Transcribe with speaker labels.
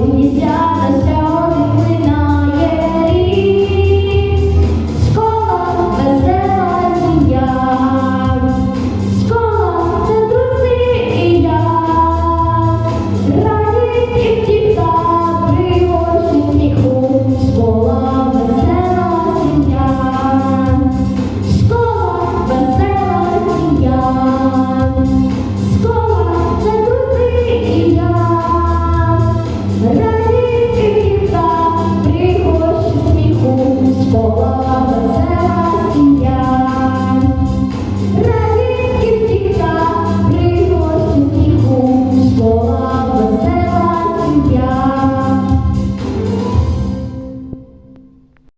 Speaker 1: เป็นยา